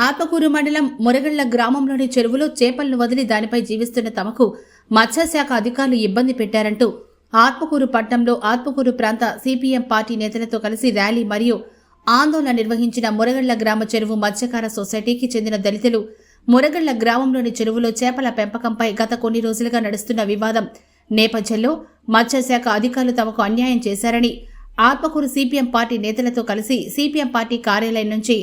ఆత్మకూరు మండలం మురగళ్ళ గ్రామంలోని చెరువులో చేపలను వదిలి దానిపై జీవిస్తున్న తమకు మత్స్యశాఖ అధికారులు ఇబ్బంది పెట్టారంటూ ఆత్మకూరు పట్టణంలో ఆత్మకూరు ప్రాంత సిపిఎం పార్టీ నేతలతో కలిసి ర్యాలీ మరియు ఆందోళన నిర్వహించిన మురగళ్ళ గ్రామ చెరువు మత్స్యకార సొసైటీకి చెందిన దళితులు మురగళ్ళ గ్రామంలోని చెరువులో చేపల పెంపకంపై గత కొన్ని రోజులుగా నడుస్తున్న వివాదం నేపథ్యంలో మత్స్యశాఖ అధికారులు తమకు అన్యాయం చేశారని ఆత్మకూరు సిపిఎం పార్టీ నేతలతో కలిసి సిపిఎం పార్టీ కార్యాలయం నుంచి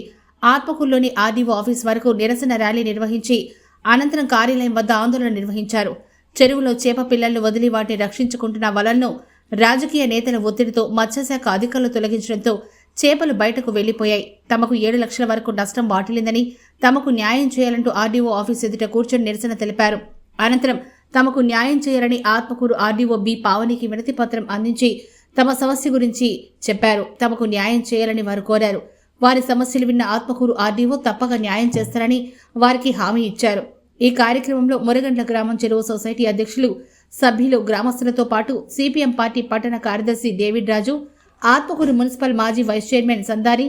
ఆత్మకూరులోని ఆర్డీఓ ఆఫీస్ వరకు నిరసన ర్యాలీ నిర్వహించి అనంతరం కార్యాలయం వద్ద ఆందోళన నిర్వహించారు. చెరువులో చేప పిల్లలను వదిలి వాటిని రక్షించుకుంటున్న వలలను రాజకీయ నేతల ఒత్తిడితో మత్స్యశాఖ అధికారులు తొలగించడంతో చేపలు బయటకు వెళ్ళిపోయాయి తమకు ఏడు లక్షల వరకు నష్టం వాటిల్లిందని తమకు న్యాయం చేయాలంటూ ఆర్డీఓ ఆఫీస్ ఎదుట కూర్చొని నిరసన తెలిపారు. అనంతరం తమకు న్యాయం చేయాలని ఆత్మకూరు ఆర్డీఓ బి పావనికి వినతి పత్రం అందించి తమ సమస్య గురించి చెప్పారు. తమకు న్యాయం చేయాలని వారు కోరారు. వారి సమస్యలు విన్న ఆత్మకూరు ఆర్డీఓ తప్పక న్యాయం చేస్తారని వారికి హామీ ఇచ్చారు. ఈ కార్యక్రమంలో మురగండ్ల గ్రామం చెరువు సొసైటీ అధ్యక్షులు సభ్యులు గ్రామస్తులతో పాటు సిపిఎం పార్టీ పట్టణ కార్యదర్శి డేవిడ్ రాజు ఆత్మకూరు మున్సిపల్ మాజీ వైస్ చైర్మన్ సందారి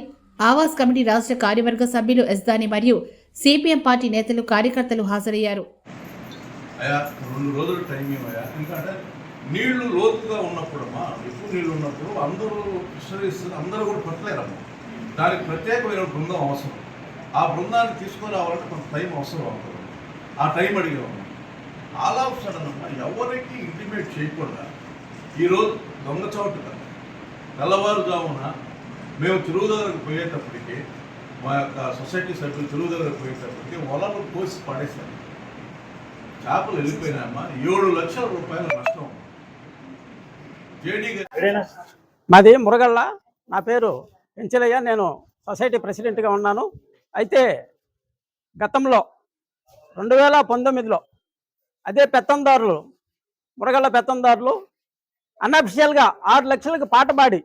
ఆవాస్ కమిటీ రాష్ట్ర కార్యవర్గ సభ్యులు ఎస్దాని మరియు సిపిఎం పార్టీ నేతలు కార్యకర్తలు హాజరయ్యారు. రెండు రోజులు టైం ఎందుకంటే నీళ్ళు లోతుగా ఉన్నప్పుడమ్మా ఎక్కువ నీళ్ళు ఉన్నప్పుడు అందరూ అందరూ కూడా పట్టలేరమ్మా. దానికి ప్రత్యేకమైన బృందం అవసరం. ఆ బృందాన్ని తీసుకురావాలంటే కొంత టైం అవసరం అవుతుంది ఆ టైం అడిగాము ఆల్ ఆఫ్ సడన్ ఎవరికి ఇంటిమేట్ చేయకుండా ఈరోజు దొంగచోటు కదా. తెల్లవారుజామున మేము తిరుగుదలకు పోయేటప్పటికి మా యొక్క సొసైటీ సభ్యులు తిరుగుదలకు పోయేటప్పటికి వలలు కోసి పడేశారు. చేపలు వెళ్ళిపోయినాయమ్మా. ఏడు లక్షల రూపాయల నష్టం. జేడీ మాది మురగళ్ళ. నా పేరు పెంచలయ్య నేను సొసైటీ ప్రెసిడెంట్గా ఉన్నాను. అయితే గతంలో రెండు వేల పంతొమ్మిదిలో అదే పెత్తందారులు మురగళ్ళ పెత్తందారులు అన్అఫిషియల్గా ఆరు లక్షలకు పాట పాడి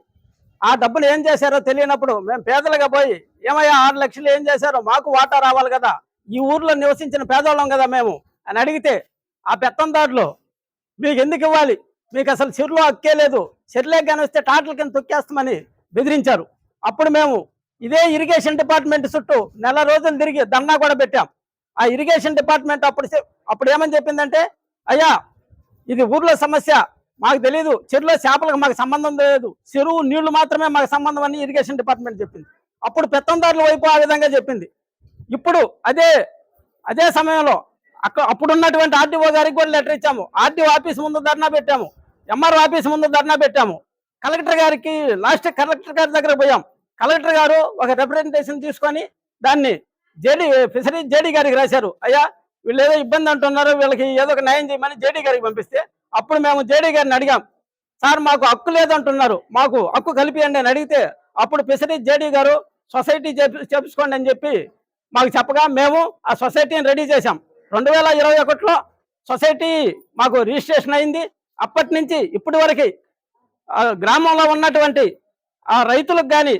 ఆ డబ్బులు ఏం చేశారో తెలియనప్పుడు మేము పేదలుగా పోయి ఏమయ్యా ఆరు లక్షలు ఏం చేశారో మాకు వాటా రావాలి కదా ఈ ఊర్లో నివసించిన పేదవాళ్ళం కదా మేము అని అడిగితే ఆ పెత్తందారులు మీకు ఎందుకు ఇవ్వాలి? మీకు అసలు చెరువులో అక్కే లేదు చెరువులే కానీ వస్తే టాటల కింద తొక్కేస్తామని బెదిరించారు. అప్పుడు మేము ఇదే ఇరిగేషన్ డిపార్ట్మెంట్ చుట్టూ నెల రోజులు తిరిగి ధర్నా కూడా పెట్టాం. ఆ ఇరిగేషన్ డిపార్ట్మెంట్ అప్పుడు అప్పుడు ఏమని చెప్పిందంటే అయ్యా ఇది ఊర్లో సమస్య. మాకు తెలియదు చెరువులో చేపలకు మాకు సంబంధం లేదు. చెరువు నీళ్ళు మాత్రమే మాకు సంబంధం అని ఇరిగేషన్ డిపార్ట్మెంట్ చెప్పింది. అప్పుడు పెత్తందారుల వైపు ఆ విధంగా చెప్పింది. ఇప్పుడు అదే అదే సమయంలో అక్కడ అప్పుడున్నటువంటి ఆర్డీఓ గారికి కూడా లెటర్ ఇచ్చాము. ఆర్డీఓ ఆఫీస్ ముందు ధర్నా పెట్టాము. ఎంఆర్ఓ ఆఫీస్ ముందు ధర్నా పెట్టాము. కలెక్టర్ గారికి లాస్ట్ కలెక్టర్ గారి దగ్గర పోయాం. కలెక్టర్ గారు ఒక రిప్రజెంటేషన్ తీసుకొని దాన్ని జేడీ ఫిషరీ జేడీ గారికి రాశారు. అయ్యా వీళ్ళు ఏదో ఇబ్బంది అంటున్నారు వీళ్ళకి ఏదో ఒక న్యాయం చేయమని జేడీ గారికి పంపిస్తే అప్పుడు మేము జేడీ గారిని అడిగాం. సార్ మాకు హక్కు లేదంటున్నారు మాకు హక్కు కలిపియండి అని అడిగితే అప్పుడు ఫిషరీ జేడీ గారు సొసైటీ చేపి చేపించుకోండి అని చెప్పి మాకు చెప్పగా మేము ఆ సొసైటీని రెడీ చేశాం. రెండు వేల ఇరవై ఒకటిలో సొసైటీ మాకు రిజిస్ట్రేషన్ అయింది. అప్పటి నుంచి ఇప్పటి వరకు గ్రామంలో ఉన్నటువంటి ఆ రైతులకు కానీ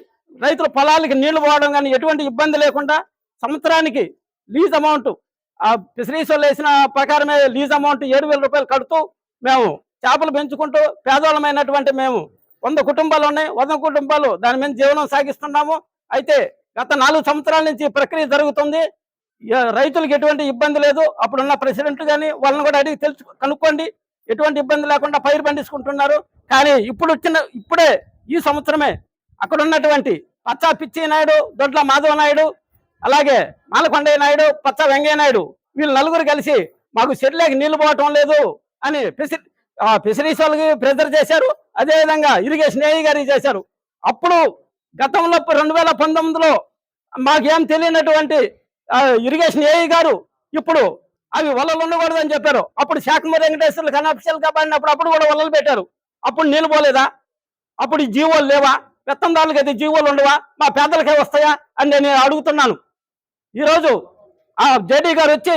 రైతుల పొలాలకి నీళ్ళు పోవడం కానీ ఎటువంటి ఇబ్బంది లేకుండా సంవత్సరానికి లీజ్ అమౌంట్ ఆ ఫిషరీస్ వాళ్ళు వేసిన ప్రకారమే లీజ్ అమౌంట్ ఏడు వేల రూపాయలు కడుతూ మేము చేపలు పెంచుకుంటూ పేదవాళ్ళమైనటువంటి మేము వంద కుటుంబాలు ఉన్నాయి వంద కుటుంబాలు దాని మీద జీవనం సాగిస్తున్నాము. అయితే గత నాలుగు సంవత్సరాల నుంచి ప్రక్రియ జరుగుతుంది. రైతులకు ఎటువంటి ఇబ్బంది లేదు. అప్పుడున్న ప్రెసిడెంట్ కానీ వాళ్ళని కూడా అడిగి తెలుసు కనుక్కోండి. ఎటువంటి ఇబ్బంది లేకుండా పైరు పండించుకుంటున్నారు. కానీ ఇప్పుడు వచ్చిన ఇప్పుడే ఈ సంవత్సరమే అక్కడ ఉన్నటువంటి పచ్చ పిచ్చి నాయుడు దొడ్ల మాధవ నాయుడు అలాగే మాలకొండయ్య నాయుడు పచ్చ వెంకయ్య నాయుడు వీళ్ళు నలుగురు కలిసి మాకు చెట్లేకి నీళ్ళు పోవటం లేదు అని ఫిషరీ ఫిషరీస్ వాళ్ళకి ప్రెజర్ చేశారు. అదేవిధంగా ఇరిగేషన్ ఏఈ గారికి చేశారు. అప్పుడు గతంలో రెండు వేల పంతొమ్మిదిలో మాకేం తెలియనటువంటి ఇరిగేషన్ ఏఈ గారు ఇప్పుడు అవి వలలు ఉండకూడదని చెప్పారు. అప్పుడు శాఖమూరి వెంకటేశ్వర్లకు అనఫిషియల్గా పడినప్పుడు అప్పుడు కూడా వలలు పెట్టారు. అప్పుడు నీళ్ళు పోలేదా? అప్పుడు జీవోలు లేవా? పెత్తందారులకి అయితే జీవోలు ఉండవా? మా పేదలకే వస్తాయా? అని నేను అడుగుతున్నాను. ఈరోజు ఆ జేడీ గారు వచ్చి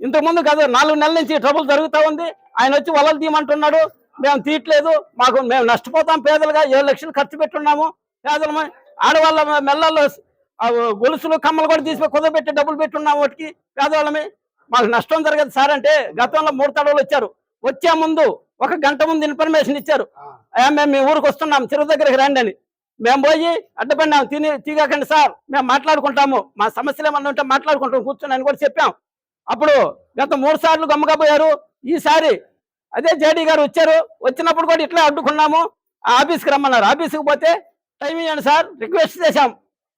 ఇంతకుముందు కదా నాలుగు నెలల నుంచి ట్రబుల్ జరుగుతూ ఉంది. ఆయన వచ్చి వలలు తీయమంటున్నాడు. మేము తీయట్లేదు. మాకు మేము నష్టపోతాం పేదలుగా. ఏడు లక్షలు ఖర్చు పెట్టున్నాము. పేదలమే ఆడవాళ్ళ మెల్లల్లో గొలుసులు కమ్మలు కూడా తీసి కుదరబెట్టి డబ్బులు పెట్టున్నాం వాటికి పేదవాళ్ళమే. మాకు నష్టం జరగదు సార్ అంటే గతంలో మూడు తడవలు వచ్చారు. వచ్చే ముందు ఒక గంట ముందు ఇన్ఫర్మేషన్ ఇచ్చారు. మేము మీ ఊరికి వస్తున్నాం. చెరువు దగ్గరికి రండి అని. మేము పోయి అడ్డపడినాం. తిని తీగకండి సార్. మేము మాట్లాడుకుంటాము. మా సమస్యలు ఏమన్నా ఉంటే మాట్లాడుకుంటాం. కూర్చొని అని కూడా చెప్పాం. అప్పుడు గత మూడు సార్లు గమ్మగా పోయారు ఈసారి అదే జేడీ గారు వచ్చారు. వచ్చినప్పుడు కూడా ఇట్లా అడ్డుకున్నాము. ఆ ఆఫీస్కి రమ్మన్నారు. ఆఫీస్కి పోతే టైం ఇవ్వండి సార్. రిక్వెస్ట్ చేశాం.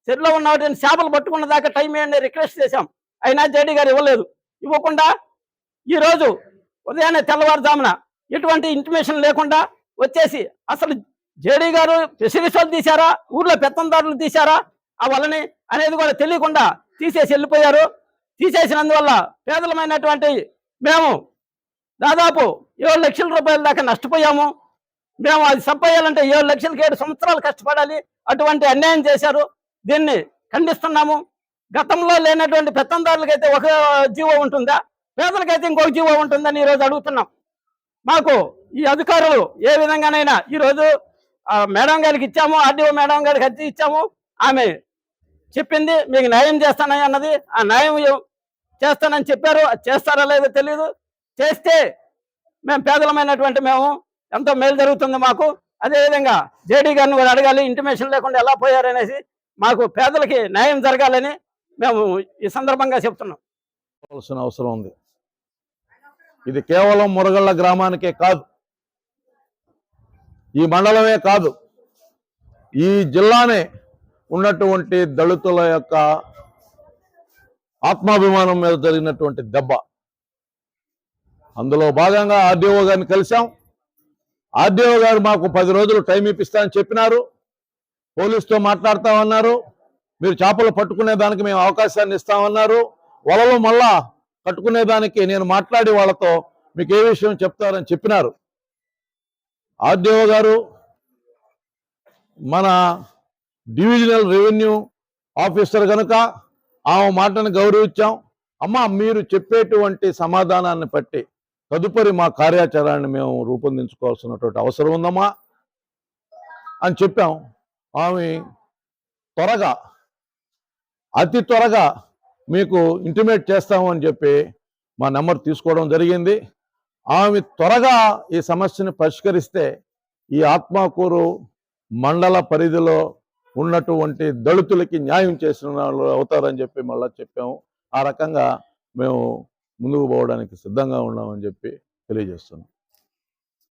చెరులో ఉన్న వాటిని చేపలు పట్టుకున్న దాకా టైం ఇవ్వండి రిక్వెస్ట్ చేశాం. అయినా జేడీ గారు ఇవ్వలేదు. ఇవ్వకుండా ఈరోజు ఉదయాన్నే తెల్లవారుజామున ఎటువంటి ఇంటిమేషన్ లేకుండా వచ్చేసి అసలు జేడీ గారు ఫెసిలిటీస్ తీశారా? ఊర్లో పెత్తందారులు తీశారా? ఆ వలని అనేది కూడా తెలియకుండా తీసేసి వెళ్ళిపోయారు. తీసేసినందువల్ల పేదలమైనటువంటి మేము దాదాపు ఏడు లక్షల రూపాయల దాకా నష్టపోయాము. మేము అది సంపాయాలంటే ఏడు లక్షలకి ఏడు సంవత్సరాలు కష్టపడాలి. అటువంటి అన్యాయం చేశారు. దీన్ని ఖండిస్తున్నాము. గతంలో లేనటువంటి పెత్తందారులకైతే ఒక జీవో ఉంటుందా? పేదలకైతే ఇంకొక జీవో ఉంటుందని ఈరోజు అడుగుతున్నాం. మాకు ఈ అధికారులు ఏ విధంగానైనా ఈరోజు మేడం గారికి ఇచ్చాము ఆర్డీఓ మేడం గారికి అది ఇచ్చాము. ఆమె చెప్పింది మీకు న్యాయం చేస్తానని అన్నది. ఆ న్యాయం చేస్తానని చెప్పారు. అది చేస్తారో లేదో తెలియదు చేస్తే మేము పేదలమైనటువంటి మేము. ఎంతో మేలు జరుగుతుంది మాకు. అదేవిధంగా జేడీ గారిని కూడా అడగాలి. ఇంటిమేషన్ లేకుండా ఎలా పోయారనేసి మాకు పేదలకి న్యాయం జరగాలని మేము ఈ సందర్భంగా చెప్తున్నాం. అవసరం అవసరం ఉంది. ఇది కేవలం మురగళ్ళ గ్రామానికే కాదు. ఈ మండలమే కాదు ఈ జిల్లానే ఉన్నటువంటి దళితుల యొక్క ఆత్మాభిమానం మీద జరిగినటువంటి దెబ్బ. అందులో భాగంగా ఆర్డీఓ గారిని కలిశాం. ఆర్డీఓ గారు మాకు పది రోజులు టైం ఇప్పిస్తానని చెప్పినారు. పోలీసుతో మాట్లాడతామన్నారు. మీరు చేపలు పట్టుకునే దానికి మేము అవకాశాన్ని ఇస్తామన్నారు. వలలు మళ్ళా కట్టుకునే దానికి నేను మాట్లాడి వాళ్ళతో మీకు ఏ విషయం చెప్తారని చెప్పినారు. ఆర్డీఓ గారు మన డివిజనల్ రెవెన్యూ ఆఫీసర్ కనుక ఆమె మాటను గౌరవించాం. అమ్మ మీరు చెప్పేటువంటి సమాధానాన్ని బట్టి తదుపరి మా కార్యాచరణని మేము రూపొందించుకోవాల్సినటువంటి అవసరం ఉందమ్మా అని చెప్పాం. ఆమె త్వరగా అతి త్వరగా మీకు ఇంటిమేట్ చేస్తాము అని చెప్పి మా నెంబర్ తీసుకోవడం జరిగింది. ఆమె త్వరగా ఈ సమస్యను పరిష్కరిస్తే ఈ ఆత్మకూరు మండల పరిధిలో ఉన్నటువంటి దళితులకి న్యాయం చేసిన వాళ్ళు అవుతారని చెప్పి మళ్ళీ చెప్పాము. ఆ రకంగా మేము ముందుకు పోవడానికి సిద్ధంగా ఉన్నామని చెప్పి తెలియజేస్తున్నాం.